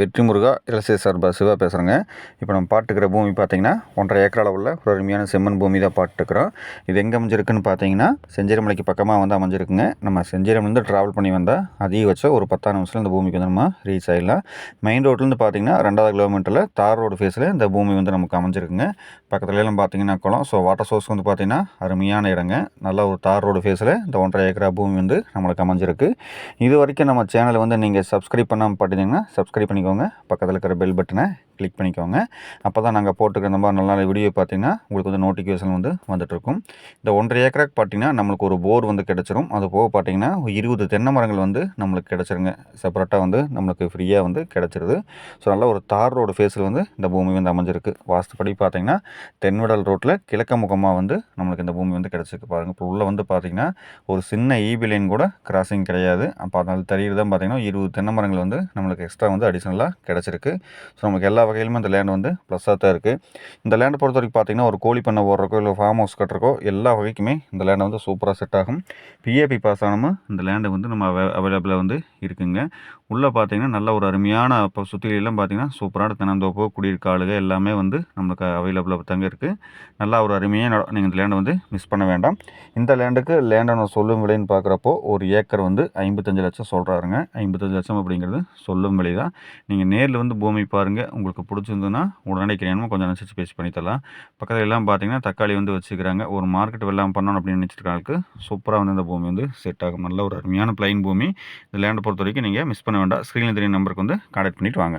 வெற்றி முருகா இலசை சார்பா சிவா பேசுகிறேங்க இப்போ நம்ம பாட்டுக்கிற பூமி பார்த்தீங்கன்னா ஒன்றரை ஏக்கர் அளவில் ஒரு அருமையான செம்மண் பூமி தான் பாட்டுக்கிறோம். இது எங்கே அமைஞ்சிருக்குன்னு பார்த்தீங்கன்னா செஞ்சேரிமலைக்கு பக்கமாக வந்து அமைஞ்சிருக்குங்க. நம்ம செஞ்சேரிமலேருந்து ட்ராவல் பண்ணி வந்தால் அதிகபட்சம் ஒரு பத்தாறு நிமிஷத்தில் இந்த பூமிக்கு வந்து நம்ம ரீச் ஆகிடலாம் மெயின் ரோட்லேருந்து பார்த்தீங்கன்னா ரெண்டாவது கிலோமீட்டரில் தார் ரோடு ஃபேஸில் இந்த பூமி வந்து நமக்கு அமைஞ்சிருக்குங்க. பக்கத்துலலாம் பார்த்தீங்கன்னா குளம். ஸோ வாட்டர் சோர்ஸ் வந்து பார்த்தீங்கன்னா அருமையான இடங்க. நல்ல ஒரு தார் ரோடு ஃபேஸில் இந்த ஒன்றரை ஏக்கரா பூமி வந்து நம்மளுக்கு அமைஞ்சிருக்கு. இது வரைக்கும் நம்ம சேனலை வந்து நீங்கள் சப்ஸ்கிரைப் பண்ணாமல் பார்த்தீங்கன்னா சப்ஸ்கிரைப் பண்ணிக்கோங்க. பக்கத்தில் இருக்கிற பெல் பட்டனை கிளிக் பண்ணிக்கோங்க. அப்போ தான் நாங்கள் போட்டுக்கிற இந்த மாதிரி நல்ல வீடியோ பார்த்தீங்கன்னா உங்களுக்கு வந்து நோட்டிஃபிகேஷன் வந்து வந்துட்டுருக்கும். இந்த ஒன்றரை ஏக்கராக்கு பார்த்தீங்கன்னா நம்மளுக்கு ஒரு போர் வந்து கிடச்சிரும். அது போக பார்த்தீங்கன்னா இருபது தென்னை மரங்கள் வந்து நம்மளுக்கு கிடச்சிருங்க. செப்பரேட்டாக வந்து நம்மளுக்கு ஃப்ரீயாக வந்து கிடச்சிருது. ஸோ நல்ல ஒரு தார் ரோடு ஃபேஸில் வந்து இந்த பூமி வந்து அமைஞ்சிருக்கு. வாஸ்துப்படி பார்த்தீங்கன்னா தென்வடல் ரோட்டில் கிழக்க முகமாக வந்து நம்மளுக்கு இந்த பூமி வந்து கிடச்சிருக்கு. பாருங்கள் இப்போ உள்ளே வந்து பார்த்தீங்கன்னா ஒரு சின்ன ஈபி லைன் கூட கிராசிங் கிடையாது. அப்போ அதனால் தெரியுறதான் பார்த்தீங்கன்னா இருபது தென்னை மரங்கள் வந்து நம்மளுக்கு எக்ஸ்ட்ரா வந்து அடிஷ்னலாக கிடச்சிருக்கு. ஸோ நமக்கு எல்லா வகையிலுமே இந்த லேண்ட் வந்து ப்ளஸ்ஸாக தான் இருக்குது இந்த லேண்டை பொறுத்த வரைக்கும் பார்த்தீங்கன்னா ஒரு கோழி பண்ணை ஓடுறக்கோ இல்லை ஃபார்ம் ஹவுஸ் கட்டுறக்கோ எல்லா வகைக்குமே இந்த லேண்டை வந்து சூப்பராக செட் ஆகும். பிஏபி பாஸ் ஆனமும் இந்த லேண்டு வந்து நம்ம அவைலபிளாக வந்து இருக்குங்க. உள்ளே பார்த்தீங்கன்னா நல்ல ஒரு அருமையான இப்போ சுற்றிலாம் பார்த்தீங்கன்னா சூப்பரான தென்னந்தோப்பு குடியிருக்காளுக எல்லாமே வந்து நம்மளுக்கு அவைலபிளாக தாங்க இருக்குது நல்லா ஒரு அருமையாக நீங்கள் இந்த லேண்டை வந்து மிஸ் பண்ண வேண்டாம். இந்த லேண்டுக்கு லேண்டை சொல்லும் விலைன்னு பார்க்குறப்போ ஒரு ஏக்கர் வந்து ஐம்பத்தஞ்சு லட்சம் சொல்கிறாருங்க ஐம்பத்தஞ்சு லட்சம் அப்படிங்கிறது சொல்லும் விலை தான். நீங்கள் நேரில் வந்து பூமி பாருங்கள் உங்களுக்கு பிடிச்சிருந்ததுன்னா உடனடி வேணுமோ கொஞ்சம் அனுசரித்து பேசி பண்ணித்தரலாம் பக்கத்தில் எல்லாம் பார்த்தீங்கன்னா தக்காளி வந்து வச்சுக்கிறாங்க. ஒரு மார்க்கெட் வெள்ளாமல் பண்ணணும் அப்படின்னு நினச்சிருக்காங்களுக்கு சூப்பராக வந்து இந்த பூமி வந்து செட் ஆகும். நல்ல ஒரு அருமையான பிளைன் பூமி. இந்த லேண்டை பொறுத்த வரைக்கும் நீங்கள் மிஸ் பண்ண வேண்டாம். ஸ்க்ரீனில் தெரிய நம்பருக்கு வந்து கான்டாக்ட் பண்ணிவிட்டு வாங்க.